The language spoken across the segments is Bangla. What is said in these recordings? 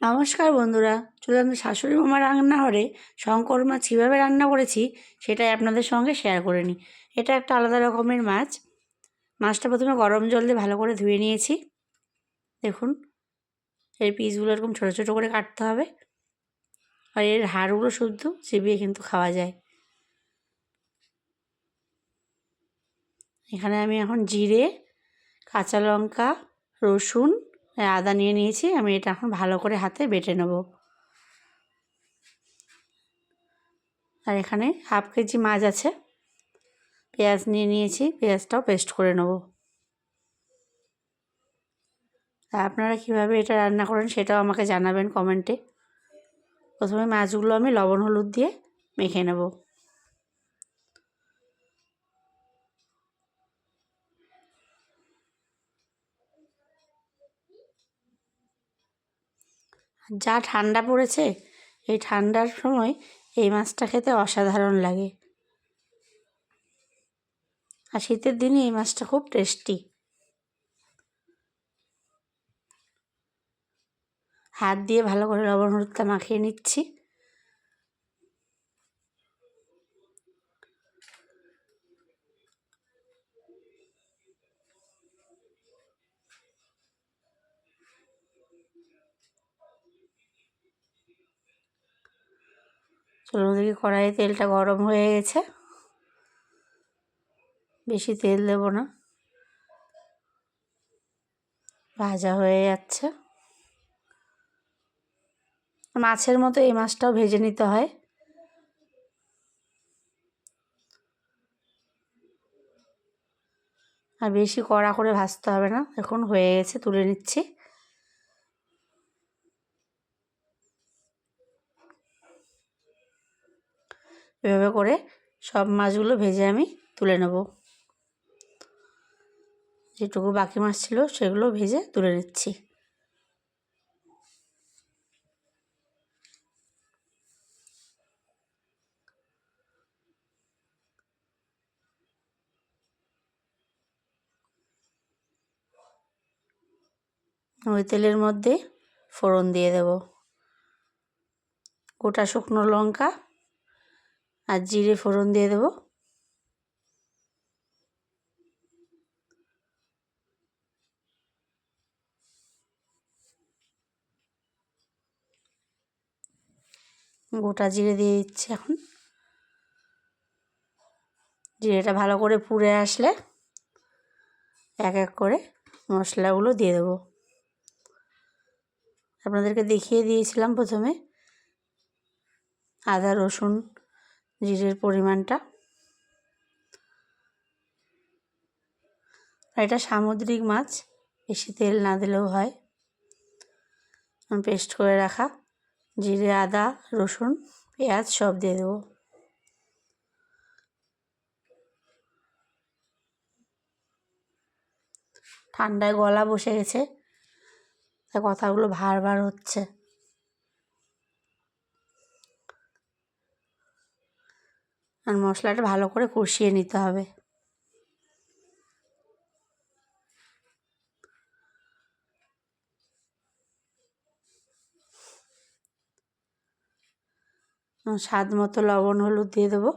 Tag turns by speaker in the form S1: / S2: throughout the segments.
S1: নমস্কার বন্ধুরা চলে আমি শাশুড়ি মামা রান্নাঘরে শঙ্কর মাছ কীভাবে রান্না করেছি সেটাই আপনাদের সঙ্গে শেয়ার করে নিই। এটা একটা আলাদা রকমের মাছ। মাছটা প্রথমে গরম জল দিয়ে ভালো করে ধুয়ে নিয়েছি। দেখুন, এর পিসগুলো এরকম ছোটো ছোটো করে কাটতে হবে। আর এর হাড়গুলো শুদ্ধ, চিবিয়ে কিন্তু খাওয়া যায়। এখানে আমি এখন জিরে, কাঁচা লঙ্কা, রসুন আদা নিয়ে নিয়েছি, আমি এটা এখন ভালো করে হাতে বেটে নেব। আর এখানে হাফ কেজি মাছ আছে, পেঁয়াজ নিয়ে নিয়েছি, পেঁয়াজটাও পেস্ট করে নেব। আপনারা কীভাবে এটা রান্না করেন সেটাও আমাকে জানাবেন কমেন্টে। প্রথমে মাছগুলো আমি লবণ, হলুদ দিয়ে মেখে নেব। যা ঠান্ডা পড়েছে, এই ঠান্ডার সময় এই মাছটা খেতে অসাধারণ লাগে। আর শীতের দিনে এই মাছটা খুব টেস্টি। হাত দিয়ে ভালো করে লবণ হলুদটা মাখিয়ে নিচ্ছি। চলুন দেখি কড়াইয়ে তেলটা গরম হয়ে গেছে। বেশি তেল দেব না। ভাজা হয়ে যাচ্ছে। মাছের মতো এই মাছটাও ভেজে নিতে হয়। আর বেশি কড়া করে ভাজতে হবে না। এখন হয়ে গেছে, তুলে নিচ্ছি। এভাবে করে সব মাছগুলো ভেজে আমি তুলে নেব। যেটুকু বাকি মাছ ছিল সেগুলো ভেজে তুলে নিচ্ছি। ওই তেলের মধ্যে ফোড়ন দিয়ে দেব। গোটা শুকনো লঙ্কা আর জিরে ফোড়ন দিয়ে দেবো। গোটা জিরে দিয়ে দিচ্ছি এখন। জিরেটা ভালো করে পুড়ে আসলে এক এক করে মশলাগুলো দিয়ে দেবো। আপনাদেরকে দেখিয়ে দিয়েছিলাম প্রথমে আদা, রসুন জিরের পরিমাণটা। এটা সামুদ্রিক মাছ, বেশি তেল না দিলেও হয়। পেস্ট করে রাখা। জিরে, আদা, রসুন, পেঁয়াজ সব দিয়ে দেবো। ঠান্ডায় গলা বসে গেছে। তা কথাগুলো ভার ভার হচ্ছে। আর মশলাটা ভালো করে কষিয়ে নিতে হবে। স্বাদ মতো লবণ, হলুদ দিয়ে দেবো।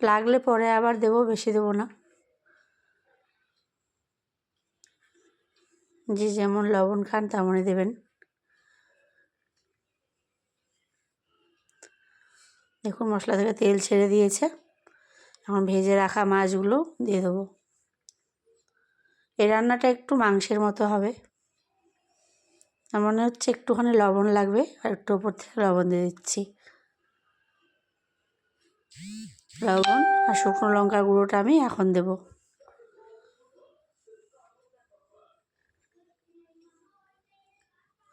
S1: লাগলে পরে আবার দেবো, বেশি দেবো না। যে যেমন লবণ খান তেমনই দেবেন। দেখুন মশলা থেকে তেল ছেড়ে দিয়েছে। এখন ভেজে রাখা মাছগুলো দিয়ে দেবো। এই রান্নাটা একটু মাংসের মতো হবে। মনে হচ্ছে একটুখানি লবণ লাগবে, আর একটু ওপর থেকে লবণ দিয়ে দিচ্ছি। লবণ আর শুকনো লঙ্কার গুঁড়োটা আমি এখন দেব।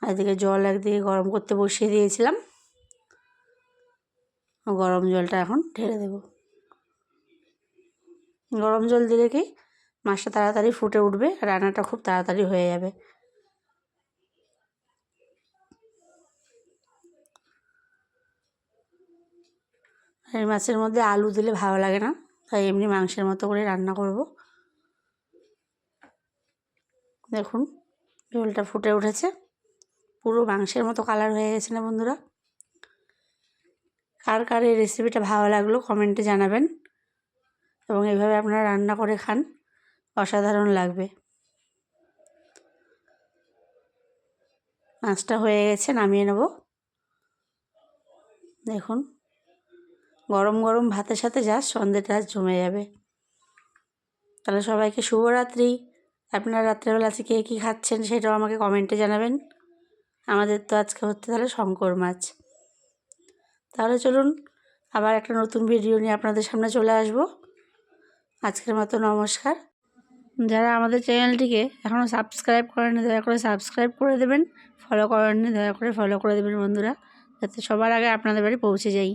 S1: এদিকে জল একদিকে গরম করতে বসিয়ে দিয়েছিলাম। গরম জলটা এখন ঢেলে দেব। গরম জল দিলে কি মাছটা তাড়াতাড়ি ফুটে উঠবে, রান্নাটা খুব তাড়াতাড়ি হয়ে যাবে। এই মাছের মধ্যে আলু দিলে ভালো লাগে না, তাই এমনি মাংসের মতো করে রান্না করব। দেখুন ঝোলটা ফুটে উঠেছে, পুরো মাংসের মতো কালার হয়ে গেছে না বন্ধুরা? কার কার এই রেসিপিটা ভালো লাগল কমেন্টে জানাবেন। এবং এইভাবে আপনারা রান্না করে খান, অসাধারণ লাগবে। মাছটা হয়ে গেছে, নামিয়ে নেব। দেখুন, গরম গরম ভাতের সাথে যা সন্ধ্যেটা জমে যাবে। তাহলে সবাইকে শুভরাত্রি। আপনারা রাত্রেবেলা আজকে কে কী খাচ্ছেন সেটাও আমাকে কমেন্টে জানাবেন। আমাদের তো আজকে হচ্ছে তাহলে শঙ্কর মাছ। তাহলে চলুন আবার একটা নতুন ভিডিও নিয়ে আপনাদের সামনে চলে আসব। আজকের মতো নমস্কার। যারা আমাদের চ্যানেলটিকে এখনও সাবস্ক্রাইব করেননি, দয়া করে সাবস্ক্রাইব করে দেবেন, ফলো করেননি, দয়া করে ফলো করে দেবেন বন্ধুরা, যাতে সবার আগে আপনাদের বাড়ি পৌঁছে যাই।